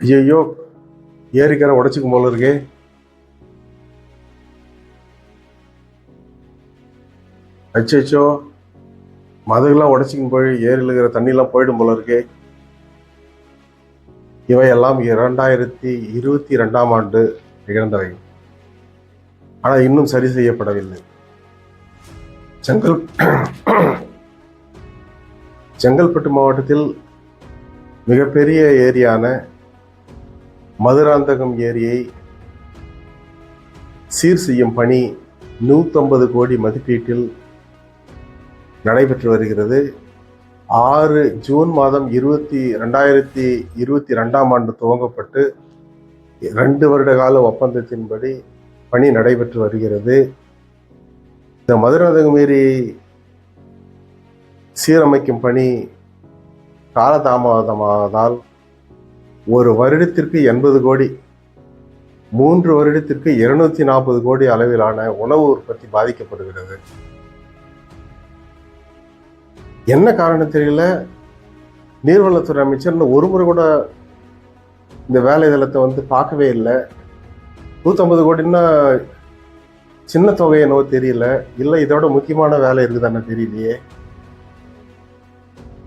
ஐயோ ஏரிக்கரை உடைச்சிக்கும் போல இருக்கே. அச்சோ மதுகெல்லாம் உடைச்சிக்கும் போய் ஏரியில் இருக்கிற தண்ணியெல்லாம் போயிடும் போல இருக்கே. இவையெல்லாம் இரண்டாயிரத்தி இருபத்தி ரெண்டாம் ஆண்டு நிகழ்ந்தவை. ஆனால் இன்னும் சரி செய்யப்படவில்லை. செங்கல் செங்கல்பட்டு மாவட்டத்தில் மிகப்பெரிய ஏரியான மதுராந்தகம் ஏரியை சீர் செய்யும் பணி நூற்றம்பது கோடி மதிப்பீட்டில் நடைபெற்று வருகிறது. ஆறு ஜூன் மாதம் இருபத்தி ரெண்டாயிரத்தி இருபத்தி ரெண்டாம் ஆண்டு துவங்கப்பட்டு ரெண்டு வருட கால ஒப்பந்தத்தின்படி பணி நடைபெற்று வருகிறது. இந்த மதுராந்தகம் ஏரி சீரமைக்கும் பணி காலதாமதமாவதால் ஒரு வருடத்திற்கு எண்பது கோடி மூன்று வருடத்திற்கு இருநூத்தி நாற்பது கோடி அளவிலான உணவு உற்பத்தி பாதிக்கப்படுகிறது. என்ன காரணம் தெரியல? நீர்வளத்துறை அமைச்சர் ஒரு முறை கூட இந்த வேலை தளத்தை வந்து பார்க்கவே இல்லை. நூற்றம்பது கோடின்னா சின்ன தொகை என்னவோ தெரியல. இல்லை இதோட முக்கியமான வேலை இருக்குதானே தெரியலையே.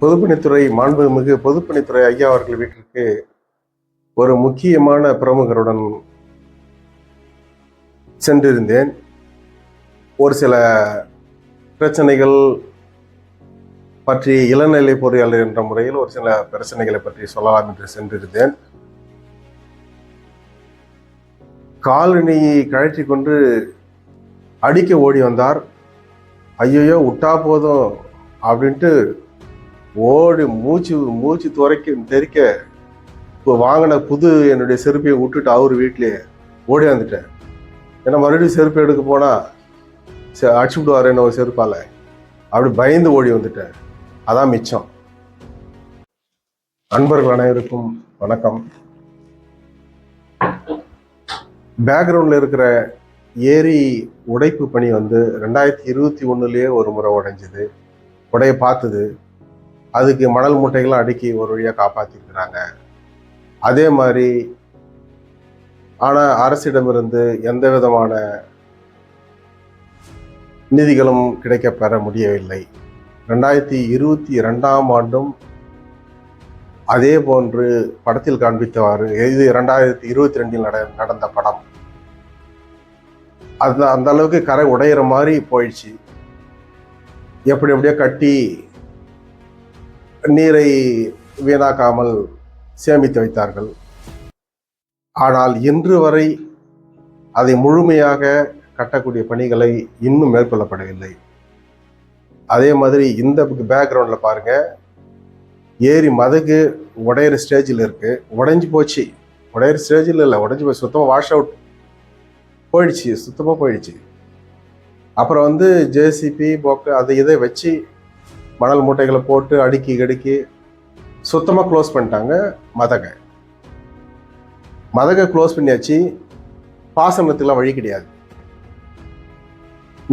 பொதுப்பணித்துறை மாண்புமிகு பொதுப்பணித்துறை ஐயா அவர்கள் வீட்டிற்கு ஒரு முக்கியமான பிரமுகருடன் சென்றிருந்தேன். ஒரு சில பிரச்சனைகள் பற்றி இளநிலை பொறியாளர் என்ற முறையில் ஒரு சில பிரச்சனைகளை பற்றி சொல்லலாம் என்று சென்றிருந்தேன். காலணியை கழற்றி கொண்டு அடிக்க ஓடி வந்தார். ஐயோயோ விட்டா போதும் அப்படின்ட்டு ஓடி மூச்சு மூச்சு துறைக்க தெரிக்க இப்போ வாங்கின புது என்னுடைய செருப்பையை விட்டுட்டு அவர் வீட்டிலேயே ஓடி வந்துட்டேன். ஏன்னா மறுபடியும் செருப்பு எடுக்க போனால் அடிச்சு விடுவார் என்ன ஒரு செருப்பால். அப்படி பயந்து ஓடி வந்துட்டேன். அதான் மிச்சம். அன்பர்கள் அனைவருக்கும் வணக்கம். பேக்ரவுண்டில் இருக்கிற ஏரி உடைப்பு பணி வந்து ரெண்டாயிரத்தி இருபத்தி ஒன்றுலேயே ஒரு முறை உடைஞ்சிது. உடைய பார்த்தது. அதுக்கு மணல் மூட்டைகள்லாம் அடுக்கி ஒரு வழியாக காப்பாற்றிருக்கிறாங்க அதே மாதிரி ஆனால் அரசிடமிருந்து எந்த விதமான நிதிகளும் கிடைக்கப்பெற முடியவில்லை. ரெண்டாயிரத்தி இருபத்தி ரெண்டாம் ஆண்டும் அதே போன்று படத்தில் காண்பித்தவாறு இது ரெண்டாயிரத்தி இருபத்தி ரெண்டில் நட நடந்த படம். அந்த அந்த அளவுக்கு கரை உடையிற மாதிரி போயிடுச்சு. எப்படி எப்படியோ கட்டி நீரை வீணாக்காமல் சேமித்து வைத்தார்கள். ஆனால் இன்று வரை அதை முழுமையாக கட்டக்கூடிய பணிகளை இன்னும் மேற்கொள்ளப்படவில்லை. அதே மாதிரி இந்த பேக்ரவுண்டில் பாருங்க. ஏரி மதகு உடையிற ஸ்டேஜில் இருக்கு. உடைஞ்சு போச்சு. உடையிற ஸ்டேஜில் இல்லை. உடைஞ்சு போய் சுத்தமாக வாஷ் அவுட் போயிடுச்சு. சுத்தமாக போயிடுச்சு. அப்புறம் வந்து ஜேசிபி போக்கு அதை இதை வச்சு மணல் மூட்டைகளை போட்டு அடுக்கி கடுக்கி சுத்தமாக க்ளோஸ் பண்ணிட்டாங்க மதகை. மதகை க்ளோஸ் பண்ணியாச்சு. பாசனத்துக்குலாம் வழி கிடையாது.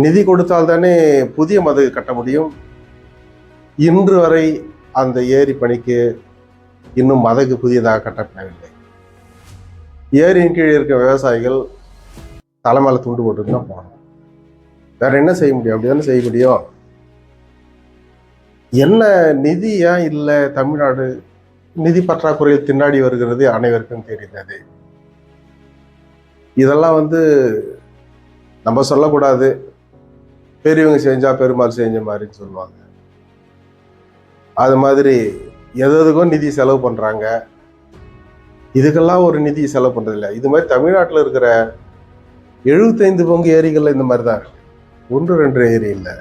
நிதி கொடுத்தால் தானே புதிய மதகு கட்ட முடியும். இன்று வரை அந்த ஏரி பணிக்கு இன்னும் மதகு புதியதாக கட்டப்படவில்லை. ஏரியின் கீழே இருக்க விவசாயிகள் தலைமையில் துண்டு போட்டு தான் போகணும். வேற என்ன செய்ய முடியும்? அப்படி தானே செய்ய முடியும்? என்ன நிதியா இல்லை தமிழ்நாடு நிதி பற்றாக்குறையில் திண்டாடி வருகிறது அனைவருக்கும் தெரிந்தது. இதெல்லாம் வந்து நம்ம சொல்லக்கூடாது. பெரியவங்க செஞ்சா பெருமாள் செஞ்ச மாதிரின்னு சொல்லுவாங்க. அது மாதிரி எதுக்கும் நிதி செலவு பண்ணுறாங்க இதுக்கெல்லாம் ஒரு நிதி செலவு பண்ணுறதில்ல இது மாதிரி தமிழ்நாட்டில் இருக்கிற எழுபத்தைந்து பங்கு ஏரிகளில் இந்த மாதிரி தான் ஒன்று ரெண்டு ஏரி இல்லை.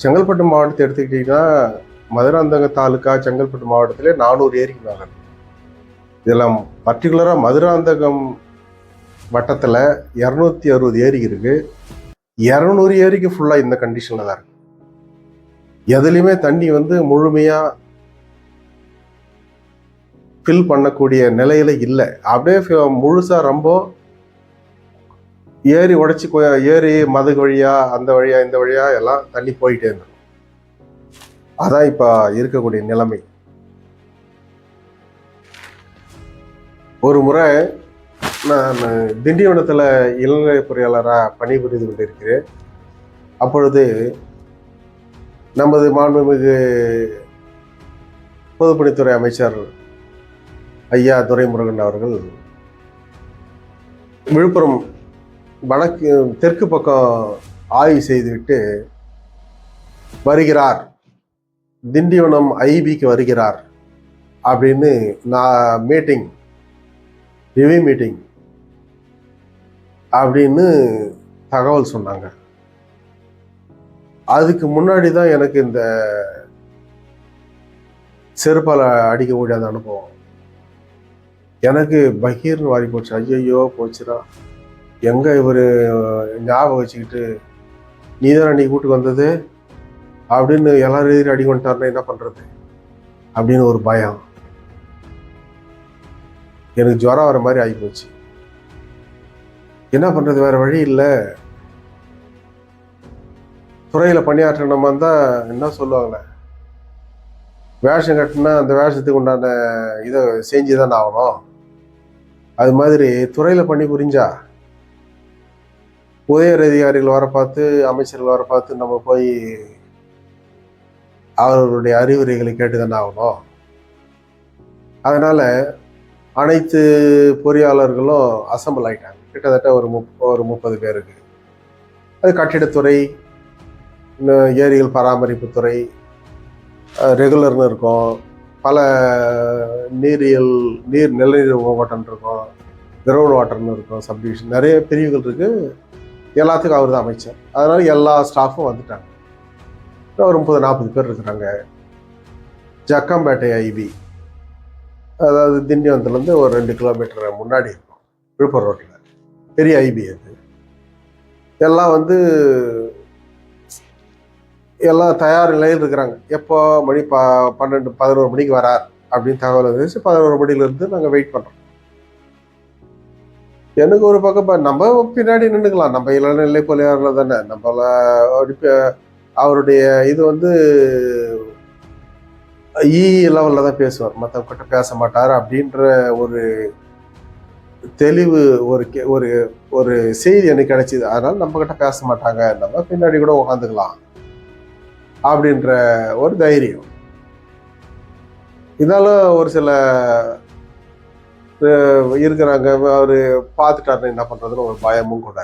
செங்கல்பட்டு மாவட்டத்தை எடுத்துக்கிட்டிங்கன்னா மதுராந்தக தாலுக்கா செங்கல்பட்டு மாவட்டத்திலே நானூறு ஏரிக்கு மேலே இதெல்லாம் பர்டிகுலராக மதுராந்தகம் வட்டத்தில் இரநூத்தி அறுபது ஏரி இருக்குது இரநூறு ஏரிக்கு ஃபுல்லாக இந்த கண்டிஷனில் தான் இருக்குது எதுலேயுமே தண்ணி வந்து முழுமையாக ஃபில் பண்ணக்கூடிய நிலையில் இல்லை. அப்படியே முழுசாக ரொம்ப ஏரி உடைச்சி ஏரி மதுகு வழியா அந்த வழியா இந்த வழியா எல்லாம் தண்ணி போயிட்டே இருந்தது அதான் இப்போ இருக்கக்கூடிய நிலைமை. ஒரு முறை நான் திண்டிவனத்தில் இளநிலை பொறியாளராக பணிபுரிந்து கொண்டிருக்கிறேன். அப்பொழுது நமது மாண்புமிகு பொதுப்பணித்துறை அமைச்சர் ஐயா துரைமுருகன் அவர்கள் விழுப்புரம் வடக்கு தெற்கு பக்கம் ஆய்வு செய்துவிட்டு வருகிறார். திண்டிவனம் ஐபிக்கு வருகிறார் அப்படின்னு நான் மீட்டிங் ரிவ்யூ மீட்டிங் அப்படின்னு தகவல் சொன்னாங்க. அதுக்கு முன்னாடி தான் எனக்கு இந்த செருப்பால் அடிக்க முடியாத அனுபவம். எனக்கு பகீர்னு வாரி போச்சு. ஐயையோ போச்சுடா. எங்கே இவர் ஞாபகம் வச்சுக்கிட்டு நீ தான் அன்னைக்கு வீட்டுக்கு வந்தது? அப்படின்னு எல்லாரும் எதிரி அடி வந்துட்டாருன்னா என்ன பண்ணுறது அப்படின்னு ஒரு பயம். எனக்கு ஜுரம் வர மாதிரி ஆகிப்போச்சு. என்ன பண்ணுறது வேறு வழி இல்லை. துறையில் பணியாற்றணும் இருந்தால் என்ன சொல்லுவாங்களே வேஷம் கட்டினா அந்த வேஷத்துக்கு உண்டான இதை செஞ்சு தானே ஆகணும். அது மாதிரி துறையில் பணி புரிஞ்சா உதயர் அதிகாரிகள் வர பார்த்து அமைச்சர்கள் வர பார்த்து நம்ம போய் அவர்களுடைய அறிவுரைகளை கேட்டு தானே ஆகணும். அதனால் அனைத்து பொறியாளர்களும் அசம்பிள் ஆகிட்டாங்க கிட்டத்தட்ட ஒரு முப் ஒரு முப்பது பேருக்கு. அது கட்டிடத்துறை ஏரிகள் பராமரிப்புத்துறை ரெகுலர்னு இருக்கும். பல நீரியல் நீர் நிலநீர் ஓட்டம் இருக்கும். கிரவுண்ட் வாட்டர்னு இருக்கும் சப்டிவிஷன் நிறைய பிரிவுகள் இருக்குது எல்லாத்துக்கும் அவர் தான் அமைச்சர். அதனால் எல்லா ஸ்டாஃபும் வந்துட்டாங்க. ஒரு முப்பது நாற்பது பேர் இருக்கிறாங்க. ஜக்கம்பேட்டை ஐபி அதாவது திண்டிவனத்துலேருந்து ஒரு ரெண்டு கிலோமீட்டர் முன்னாடி இருக்கும். விழுப்புரம் ரோட்டில் பெரிய ஐபி அது. எல்லாம் வந்து எல்லாம் தயார் நிலையில் இருக்கிறாங்க. எப்போ மணி ப பன்னெண்டு பதினோரு மணிக்கு வரார் அப்படின்னு தகவல் வந்துச்சு. பதினோரு மணிலேருந்து நாங்கள் வெயிட் பண்ணுறோம் எனக்கு ஒரு பக்கம் இப்போ நம்ம பின்னாடி நின்றுக்கலாம் நம்ம இளநிலை பொலியாரில் தானே. நம்மள அவருடைய இது வந்து e இ லெவலில் தான் பேசுவார். மற்றவங்கிட்ட பேச மாட்டார் அப்படின்ற ஒரு தெளிவு ஒரு கே- ஒரு ஒரு செய்தி எனக்கு கிடைச்சிது. அதனால் நம்மக்கிட்ட பேச மாட்டாங்க. நம்ம பின்னாடி கூட உட்காந்துக்கலாம் அப்படின்ற ஒரு தைரியம். இருந்தாலும் ஒரு சில இருக்கிறாங்க. அவர் பார்த்துட்டாருன்னு என்ன பண்ணுறதுன்னு ஒரு பயமும் கூட.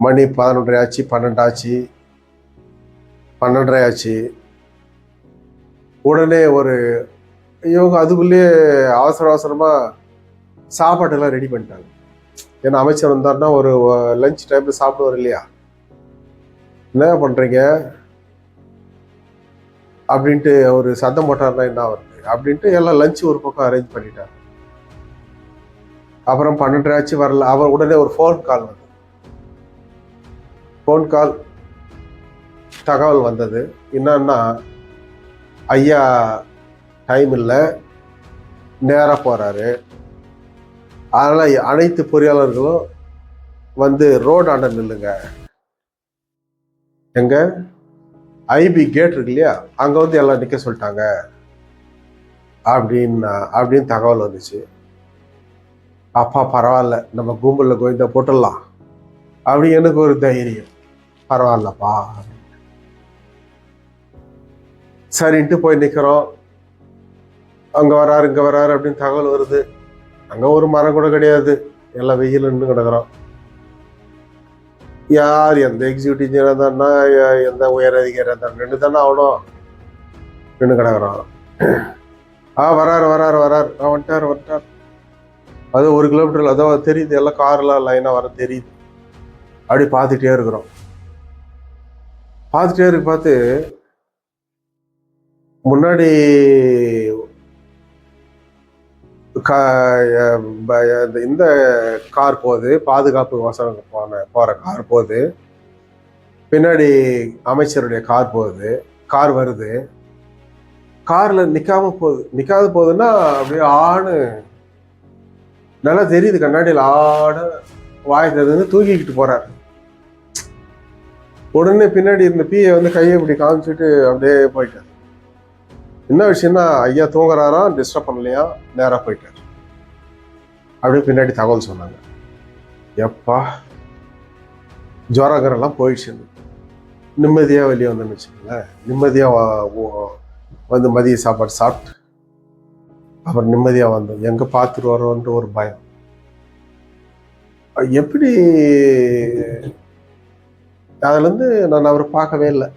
மணி பதினொன்றரை ஆச்சு பன்னெண்டு ஆச்சு. பன்னெண்டரை ஆச்சு. உடனே ஒரு இவங்க அதுக்குள்ளேயே அவசர அவசரமாக சாப்பாட்டெல்லாம் ரெடி பண்ணிட்டாங்க. ஏன்னா அமைச்சர் வந்தாருன்னா ஒரு லஞ்ச் டைமில் சாப்பிடுவார் இல்லையா? என்ன பண்ணுறீங்க அப்படின்ட்டு அவர் சத்தம் போட்டார்னா என்ன வருது அப்படின்ட்டு எல்லாம் லஞ்ச் ஒரு பக்கம் அரேஞ்ச் பண்ணிட்டார் அப்புறம் பன்னெண்டரை வரல. அவர் உடனே ஒரு ஃபோன் கால் வந்து ஃபோன் கால் தகவல் வந்தது. என்னன்னா ஐயா டைம் இல்லை. நேராக போகிறாரு அதனால் அனைத்து பொறியாளர்களும் வந்து ரோடு ஆண்ட நில்லுங்க. எங்க? ஐபி கேட் இருக்கு இல்லையா? அங்கே வந்து எல்லாம் நிற்க சொல்லிட்டாங்க. அப்படின்னு அப்படின்னு தகவல் வந்துச்சு. அப்பா பரவாயில்ல நம்ம கும்பலில் கோவிந்தா போட்டுடலாம். அப்படி எனக்கு ஒரு தைரியம். பரவாயில்லப்பா. சரின்ட்டு போய் நிற்கிறோம் அங்கே வராரு இங்கே வராரு அப்படின்னு தகவல் வருது. அங்கே ஒரு மரம் கூட கிடையாது. எல்லாம் வெயில் நின்று கிடக்குறோம். யார் எந்த எக்ஸிக்யூட்டிவ் இன்ஜினியர் இருந்தாருன்னா எந்த உயர் அதிகாரி இருந்தாலும் நின்று தானே ஆகணும். நின்று கிடக்குறோம். ஆ வராரு வராரு வராரு. வந்துட்டார் வந்துட்டார் அது ஒரு கிலோமீட்டர் அதான் தெரியுது எல்லாம் கார்லாம் லைனாக வர தெரியுது. அப்படி பார்த்துட்டே இருக்கிறோம். பார்த்துட்டே இருக்கு பார்த்து முன்னாடி இந்த- இந்த கார் போகுது பாதுகாப்பு வசனம் போன போகிற கார் போகுது. பின்னாடி அமைச்சருடைய கார் போகுது கார் வருது. காரில் நிற்காம போகுது நிற்காத போகுதுன்னா அப்படியே ஆணு நல்லா தெரியுது கண்ணாடியில் ஆட வாய் வந்து தூக்கிக்கிட்டு போகிறார் உடனே பின்னாடி இருந்த பிஏ வந்து கையை இப்படி காமிச்சிட்டு அப்படியே போயிட்டார். என்ன விஷயம்னா ஐயா தூங்குறாராம் டிஸ்டர்ப் பண்ணலையா? நேராக போயிட்டார். அப்படியே பின்னாடி தகவல் சொன்னாங்க. எப்பா ஜுவரகரெல்லாம் போயிடுச்சு. நிம்மதியாக வெளியே வந்தேன்னு வச்சுக்கோங்களேன். நிம்மதியாக வந்து மதிய சாப்பாடு சாப்பிட்டு அப்புறம் நிம்மதியாக வந்தோம் எங்கே பார்த்துட்டு வரோன்ற ஒரு பயம். எப்படி? அதுலேருந்து நான் அவரை பார்க்கவே இல்லை.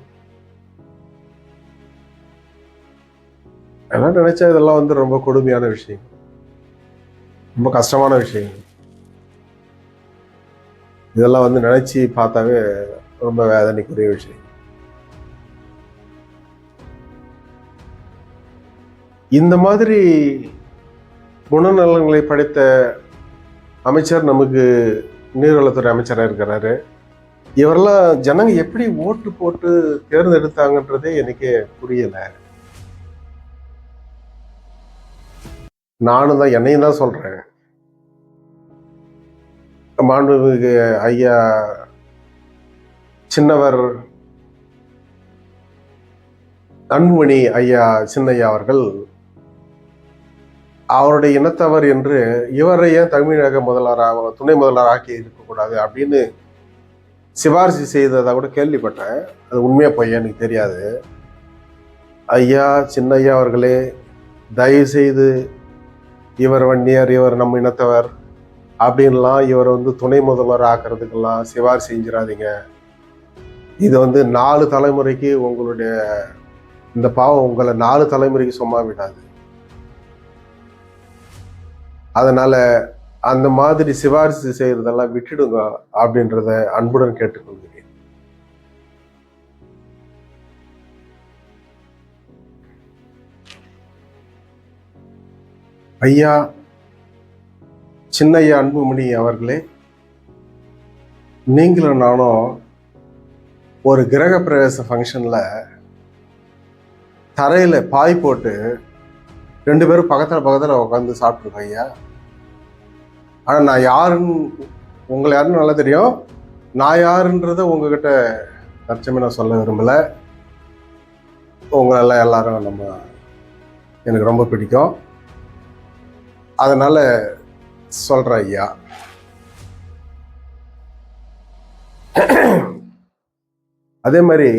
எல்லாம் நினச்சா இதெல்லாம் வந்து ரொம்ப கொடுமையான விஷயம் ரொம்ப கஷ்டமான விஷயம் இதெல்லாம் வந்து நினச்சி பார்த்தாவே ரொம்ப வேதனைக்குரிய விஷயம் இந்த மாதிரி குணநலன்களை படைத்த அமைச்சர் நமக்கு நீர்வளத்துறை அமைச்சராக இருக்கிறாரு. இவரெல்லாம் ஜனங்க எப்படி ஓட்டு போட்டு தேர்ந்தெடுத்தாங்கன்றதே எனக்கு புரியலை. நானும் தான் என்னையும் தான் சொல்கிறேன் மாண்புமிகு ஐயா சின்னவர் அன்புமணி ஐயா சின்னையா அவர்கள் அவருடைய இனத்தவர் என்று இவரை ஏன் தமிழக முதல்வராக துணை முதல்வர் ஆக்கி இருக்கக்கூடாது அப்படின்னு சிபாரிசு செய்ததாக கூட கேள்விப்பட்டேன். அது உண்மையாக பையன் எனக்கு தெரியாது. ஐயா சின்னையா அவர்களே தயவு செய்து இவர் வன்னியர் இவர் நம்ம இனத்தவர் அப்படின்லாம் இவர் வந்து துணை முதல்வர் ஆக்கிறதுக்கெல்லாம் சிவார் செஞ்சிடாதீங்க. இது வந்து நாலு தலைமுறைக்கு உங்களுடைய இந்த பாவம் உங்களை நாலு தலைமுறைக்கு சும்மா விடாது. அதனால் அந்த மாதிரி சிபாரிசு செய்யறதெல்லாம் விட்டுடுங்க அப்படின்றத அன்புடன் கேட்டுக்கொள்கிறேன். ஐயா சின்னையா அன்புமணி அவர்களே நீங்களும் நானும் ஒரு கிரக பிரவேச ஃபங்க்ஷனில் தரையில் பாய் போட்டு ரெண்டு பேரும் பக்கத்தில் பக்கத்தில் உட்காந்து சாப்பிட்ருக்கோம் ஐயா. ஆனால் நான் யாருன்னு உங்களை யாருன்னு நல்லா தெரியும். நான் யாருன்றத உங்ககிட்ட தற்சமே நான் சொல்ல விரும்பலை. உங்களெல்லாம் எல்லாரும் நம்ம எனக்கு ரொம்ப பிடிக்கும். அதனால் சொல்கிறேன் ஐயா. அதே மாதிரி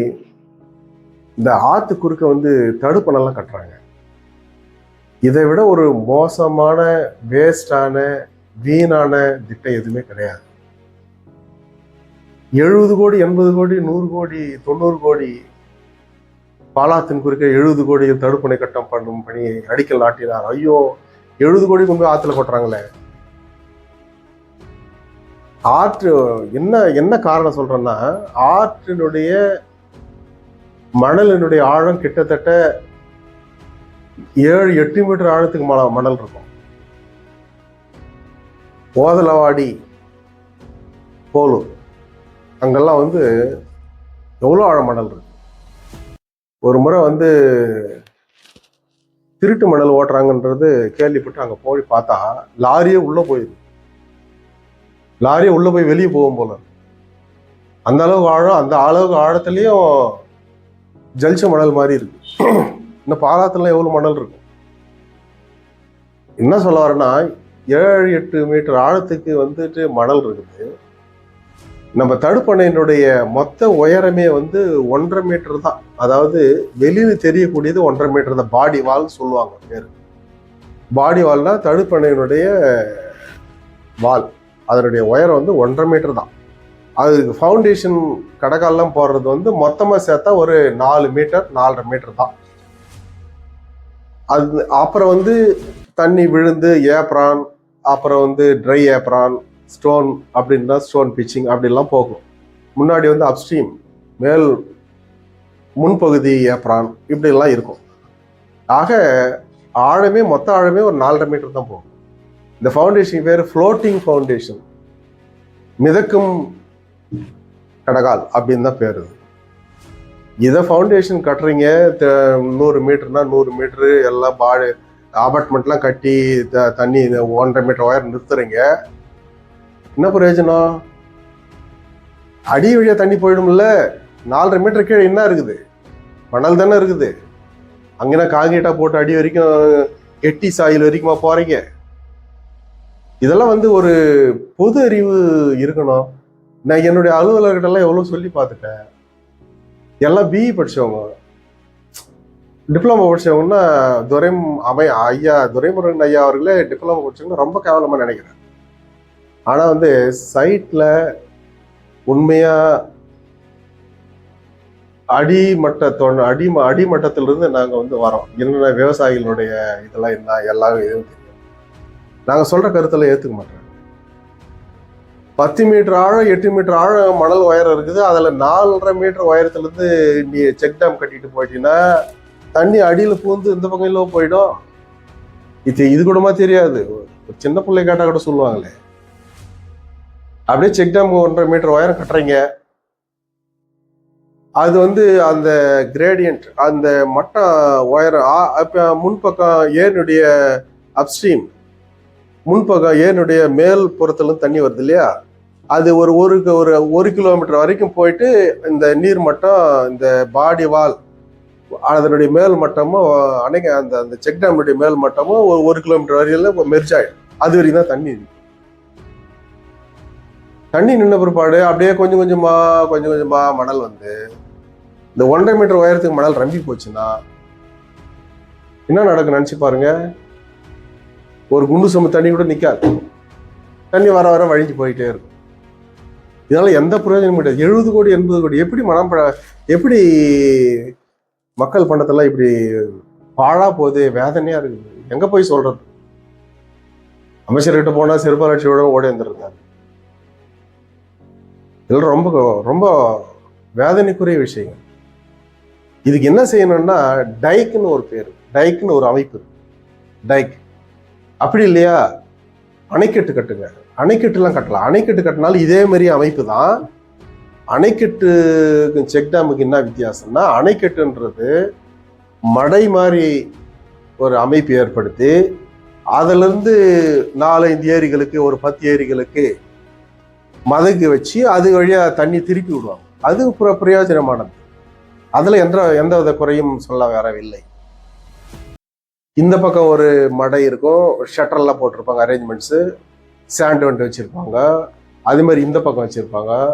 இந்த ஆற்று குறுக்க வந்து தடுப்பணெல்லாம் கட்டுறாங்க. இதை விட ஒரு மோசமான வேஸ்டான வீணான திட்டம் எதுவுமே கிடையாது. எழுபது கோடி எண்பது கோடி நூறு கோடி தொண்ணூறு கோடி பாலாத்தின் குறுக்க எழுபது கோடி தடுப்பணை கட்டம் பண்ணும் பணி அடிக்கல் நாட்டினார். ஐயோ எழுபது கோடி கொண்டு ஆற்றுல கொட்டுறாங்களே. ஆற்று என்ன என்ன காரணம் சொல்றேன்னா ஆற்றினுடைய மணலினுடைய ஆழம் கிட்டத்தட்ட ஏழு எட்டு மீட்டர் ஆழத்துக்கு மண மணல் இருக்கும். ஓதலவாடி போலூர் அங்கெல்லாம் வந்து எவ்வளோ ஆழம் மணல் இருக்கு? ஒரு முறை வந்து திருட்டு மணல் ஓட்டுறாங்கன்றது கேள்விப்பட்டு அங்கே போய் பார்த்தா லாரியே உள்ளே போயிடுது. லாரியே உள்ளே போய் வெளியே போகும் போல அந்த அளவுக்கு ஆழம் அந்த அளவுக்கு ஆழத்துலேயும் ஜல்ச மணல் மாதிரி இருக்கு. இந்த பாலாத்திலாம் எவ்வளோ மணல் இருக்கும்? என்ன சொல்ல வரேன்னா ஏழு எட்டு மீட்டர் ஆழத்துக்கு வந்துட்டு மணல் இருக்குது. நம்ம தடுப்பணையினுடைய மொத்த உயரமே வந்து ஒன்றரை மீட்டர் தான். அதாவது வெளியில் தெரியக்கூடியது ஒன்றரை மீட்டர் தான். பாடி வால் சொல்லுவாங்க பேர். பாடி வால்னா தடுப்பணையினுடைய வால். அதனுடைய உயரம் வந்து ஒன்றரை மீட்டர் தான். அதுக்கு ஃபவுண்டேஷன் கடக்கால்லாம் போடுறது வந்து மொத்தமாக சேர்த்தா ஒரு நாலு மீட்டர் நாலரை மீட்டர் தான். அது அப்புறம் வந்து தண்ணி விழுந்து ஏப்ரான் அப்புறம் வந்து ட்ரை ஏப்ரான் ஸ்டோன் அப்படின்னா ஸ்டோன் பிச்சிங் அப்படிலாம் போகும். முன்னாடி வந்து அப்ஸ்ட்ரீம் மேல் முன்பகுதி ஏப்ரான் இப்படிலாம் இருக்கும். ஆக ஆழமே மொத்த ஆழமே ஒரு நாலரை மீட்டர் தான் போகும். இந்த ஃபவுண்டேஷன் பேர் ஃப்ளோட்டிங் ஃபவுண்டேஷன் மிதக்கும் கடகால் அப்படின்னு தான் பேர் இது இதை ஃபவுண்டேஷன் கட்டுறீங்க நூறு மீட்டர்னா நூறு மீட்ரு எல்லாம் பாடு அபார்ட்மெண்ட்லாம் கட்டி த தண்ணி ஒன்றரை மீட்டர் ஒயர் நிறுத்துறீங்க. என்ன பிரயோஜனம்? அடி வழியாக தண்ணி போயிடும்ல. நாலரை மீட்டர் கீழே என்ன இருக்குது? மணல் தானே இருக்குது. அங்கேனா காங்கிரீட்டாக போட்டு அடி வரைக்கும் எட்டி சாயில் வரைக்குமா போகிறீங்க இதெல்லாம் வந்து ஒரு பொது அறிவு இருக்கணும். நான் என்னுடைய அலுவலர்கிட்டலாம் எவ்வளோ சொல்லி பார்த்துட்டேன். எல்லாம் பிஇ படிச்சவங்க. டிப்ளமோ படிச்சவங்கன்னா துரை அமை ஐயா துரைமுருகன் ஐயா அவர்களே டிப்ளமோ படிச்சவங்க ரொம்ப கேவலமாக நினைக்கிறேன் ஆனால் வந்து சைட்டில் உண்மையாக அடிமட்ட அடிமட்டத்தோட அடி அடிமட்டத்திலிருந்து நாங்கள் வந்து வரோம் என்னென்ன விவசாயிகளுடைய இதெல்லாம் என்ன எல்லாம் எதுவும் தெரியும் நாங்கள் சொல்கிற கருத்தெல்லாம் ஏற்றுக்க மாட்டோம். பத்து மீட்டர் ஆழம் எட்டு மீட்டர் ஆழம் மணல் உயரம் இருக்குது. அதில் நாலரை மீட்டர் உயரத்துலேருந்து நீ செக் டேம் கட்டிட்டு போயிட்டீங்கன்னா தண்ணி அடியில் பூந்து இந்த பக்கம் இல்ல போயிடும். இது இது கூடமா தெரியாது. ஒரு சின்ன பிள்ளை கேட்டால் கூட சொல்லுவாங்களே. அப்படியே செக் டேம் ஒன்றரை மீட்டர் உயரம் கட்டுறீங்க. அது வந்து அந்த கிரேடியன்ட் அந்த மட்டம் உயரம் ஆ- முன்பக்கம் ஏனுடைய அப்ஸ்ட்ரீம் முன்பக்கம் ஏனுடைய மேல் புறத்துலேருந்து தண்ணி வருது இல்லையா அது ஒரு ஒரு க- ஒரு ஒரு கிலோமீட்டர் வரைக்கும் போயிட்டு இந்த நீர் மட்டம் இந்த பாடி வால் அதனுடைய மேல் மட்டமும் அணைக்க அந்த அந்த செக் டேமுடைய மேல் மட்டமும் ஒரு ஒரு கிலோமீட்டர் வரையில மெர்ஜாயிடும் அது வரைக்கும் தான் தண்ணி தண்ணி நின்ன பிற்பாடு அப்படியே கொஞ்சம் கொஞ்சமாக கொஞ்சம் கொஞ்சமாக மணல் வந்து இந்த ஒன்றரை மீட்டர் உயரத்துக்கு மணல் ரம்பி போச்சுன்னா என்ன நடக்கும் நினச்சி பாருங்கள் ஒரு குண்டு சம தண்ணி கூட நிற்காது தண்ணி வர வர வழிஞ்சு போயிட்டே இருக்கும். இதனால் எந்த பிரயோஜனமும் கிடையாது. எழுபது கோடி எண்பது கோடி எப்படி மனம் பட எப்படி மக்கள் பணத்தெல்லாம் இப்படி பாழா போகுது வேதனையாக இருக்குது. எங்கே போய் சொல்றது? அமைச்சர்கிட்ட போனால் சிறுபாலாட்சியோட ஓடி வந்துருந்தாங்க இதெல்லாம் ரொம்ப ரொம்ப வேதனைக்குரிய விஷயங்கள். இதுக்கு என்ன செய்யணும்னா டைக்குன்னு ஒரு பேர். டைக்குன்னு ஒரு அமைப்பு. டைக். அப்படி இல்லையா? அணைக்கட்டு கட்டுங்க. அணைக்கட்டுலாம் கட்டலாம். அணைக்கட்டு கட்டினாலும் இதே மாதிரி அமைப்பு தான். அணைக்கட்டு செக் டேமுக்கு என்ன வித்தியாசம்னா அணைக்கட்டுன்றது மடை மாதிரி ஒரு அமைப்பு ஏற்படுத்தி அதிலிருந்து நாலஞ்சு ஏரிகளுக்கு ஒரு பத்து ஏரிகளுக்கு மதகு வச்சு அது வழியாக தண்ணி திருப்பி விடுவாங்க. அது பிர- பிரயோஜனமானது. அதில் எந்த எந்த வித குறையும் சொல்ல வரவில்லை. இந்த பக்கம் ஒரு மடை இருக்கும். ஷட்டர்லாம் போட்டிருப்பாங்க அரேஞ்ச்மெண்ட்ஸு சாண்ட் வந்துட்டு வச்சுருப்பாங்க. அதே மாதிரி இந்த பக்கம் வச்சுருப்பாங்க.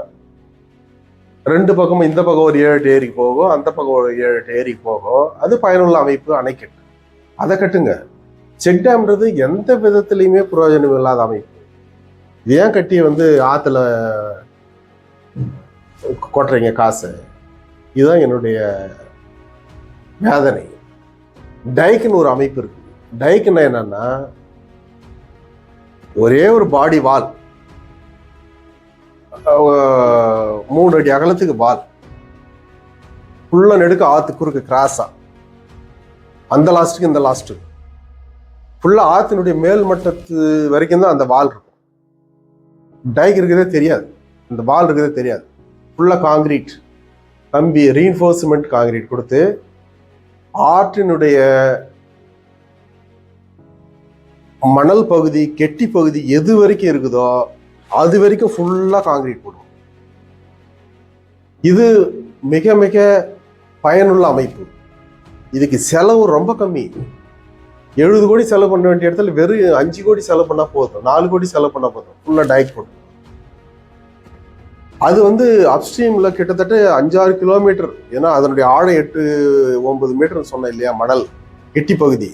ரெண்டு பக்கமும் இந்த பக்கம் ஒரு ஏழு எட்டு ஏரிக்கு போகும். அந்த பக்கம் ஒரு ஏழு எட்டு ஏரிக்கு போகும். அது பயனுள்ள அமைப்பு அணைக்கட்டு. அதை கட்டுங்க. செக் டேம்ன்றது எந்த விதத்துலையுமே பிரயோஜனம் இல்லாத அமைப்பு. ஏன் கட்டி வந்து ஆற்றுல கொட்டுறீங்க காசு? இதுதான் என்னுடைய வேதனை. டைக்குன்னு ஒரு அமைப்பு இருக்கு. டைக்குன்னா என்னன்னா ஒரே ஒரு பாடி வால். மூணு அடி அகலத்துக்கு வால். ஃபுல்லாக நெடுக்க ஆத்து குறுக்கு கிராஸா அந்த லாஸ்ட்டுக்கு இந்த லாஸ்ட்டு ஃபுல்லா ஆத்தினுடைய மேல் மட்டத்து வரைக்கும் தான் அந்த வால் இருக்கும். டைக் இருக்கிறதே தெரியாது. இந்த வால் இருக்கிறதே தெரியாது. ஃபுல்லா காங்கிரீட் கம்பி ரீன்ஃபோர்ஸ்மெண்ட் காங்கிரீட் கொடுத்து ஆற்றினுடைய மணல் பகுதி கெட்டி பகுதி எது வரைக்கும் இருக்குதோ அது வரைக்கும் ஃபுல்லாக காங்கிரீட் போடும் இது மிக மிக பயனுள்ள அமைப்பு. இதுக்கு செலவு ரொம்ப கம்மி. எழுபது கோடி செலவு பண்ண வேண்டிய இடத்துல வெறும் அஞ்சு கோடி செலவு பண்ணால் போதும் நாலு கோடி செலவு பண்ணால் போதும். ஃபுல்லாக டயட் போடும் அது வந்து அப்ஸ்ட்ரீம்ல கிட்டத்தட்ட அஞ்சாறு கிலோமீட்டர் ஏன்னா அதனுடைய ஆழம் எட்டு ஒன்பது மீட்டர் சொன்னேன் இல்லையா மணல் கெட்டி பகுதி.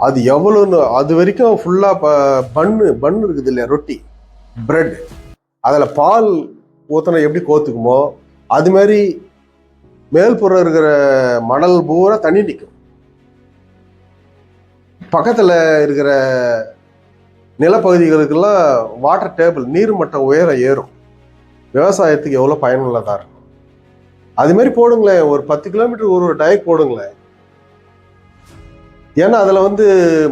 அது எவ்வளோன்னு அது வரைக்கும் ஃபுல்லா பன்னு பன் இருக்குது இல்லையா ரொட்டி பிரெட் அதில் பால் ஊற்றின எப்படி கோத்துக்குமோ அது மாதிரி மேல்புறம் இருக்கிற மணல் பூரா தண்ணி நிற்கும் பக்கத்தில் இருக்கிற நிலப்பகுதிகளுக்கெல்லாம் வாட்டர் டேபிள் நீர் மட்டம் உயரம் ஏறும். விவசாயத்துக்கு எவ்வளோ பயனுள்ளதாக இருக்கும் அதுமாரி போடுங்களேன் ஒரு பத்து கிலோமீட்டர் ஒரு ஒரு டயக் போடுங்களேன். ஏன்னா அதில் வந்து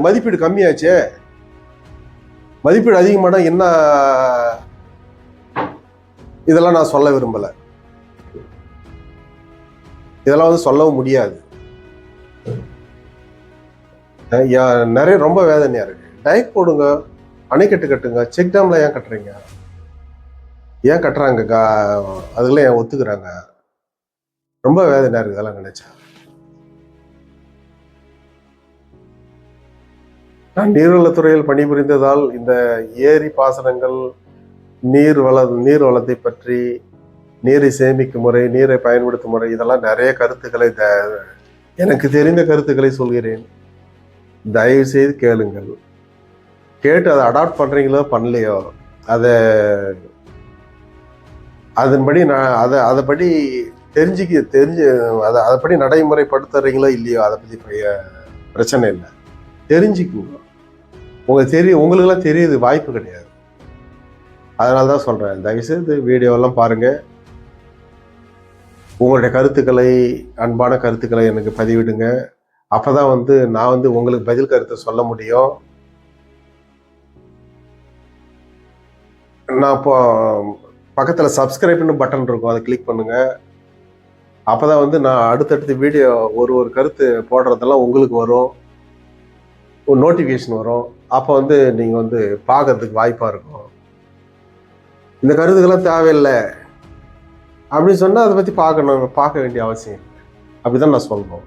மதிப்பீடு கம்மியாச்சே. மதிப்பீடு அதிகமானா என்ன இதெல்லாம் நான் சொல்ல விரும்பல. இதெல்லாம் வந்து சொல்லவும் முடியாது. நிறைய ரொம்ப வேதனையாக இருக்குது டயக் போடுங்க அணைக்கட்டு கட்டுங்க செக் டேம்லாம் ஏன் கட்டுறீங்க? ஏன் கட்டுறாங்க? கா- அதுக்கெல்லாம் ஏன் ஒத்துக்கிறாங்க? ரொம்ப வேதனையாக இருக்கு இதெல்லாம் நினைச்சா. நான் நீர்வளத்துறையில் பணிபுரிந்ததால் இந்த ஏரி பாசனங்கள் நீர் வள நீர் வளத்தை பற்றி நீரை சேமிக்கும் முறை நீரை பயன்படுத்தும் முறை இதெல்லாம் நிறைய கருத்துக்களை த- எனக்கு தெரிந்த கருத்துக்களை சொல்கிறேன். தயவு செய்து கேளுங்கள். கேட்டு அதை அடாப்ட் பண்ணுறீங்களோ பண்ணலையோ அதை அதன்படி நான் அதை அதைப்படி தெரிஞ்சுக்க தெரிஞ்சு அதை அதைப்படி நடைமுறைப்படுத்துறீங்களோ இல்லையோ அதை பற்றி பைய- பிரச்சனை இல்லை. தெரிஞ்சுக்குங்க. உங்களுக்கு தெரியும் உங்களுக்கெல்லாம் தெரியுது வாய்ப்பு கிடையாது. அதனால தான் சொல்கிறேன் தயவுசெய்து வீடியோலாம் பாருங்கள் உங்களுடைய கருத்துக்களை அன்பான கருத்துக்களை எனக்கு பதிவிடுங்க. அப்போ தான் வந்து நான் வந்து உங்களுக்கு பதில் கருத்தை சொல்ல முடியும். நான் இப்போ பக்கத்தில் சப்ஸ்கிரைப்னு பட்டன் இருக்கும். அதை கிளிக் பண்ணுங்க. அப்போ தான் வந்து நான் அடுத்தடுத்து வீடியோ ஒரு ஒரு கருத்து போடுறதெல்லாம் உங்களுக்கு வரும். ஒரு நோட்டிஃபிகேஷன் வரும். அப்போ வந்து நீங்கள் வந்து பார்க்கறதுக்கு வாய்ப்பாக இருக்கும். இந்த கருத்துக்கெல்லாம் தேவையில்லை. அப்படின்னு சொன்னால் அதை பற்றி பார்க்கணும். பார்க்க வேண்டிய அவசியம் அப்படி தான் நான் சொல்லணும்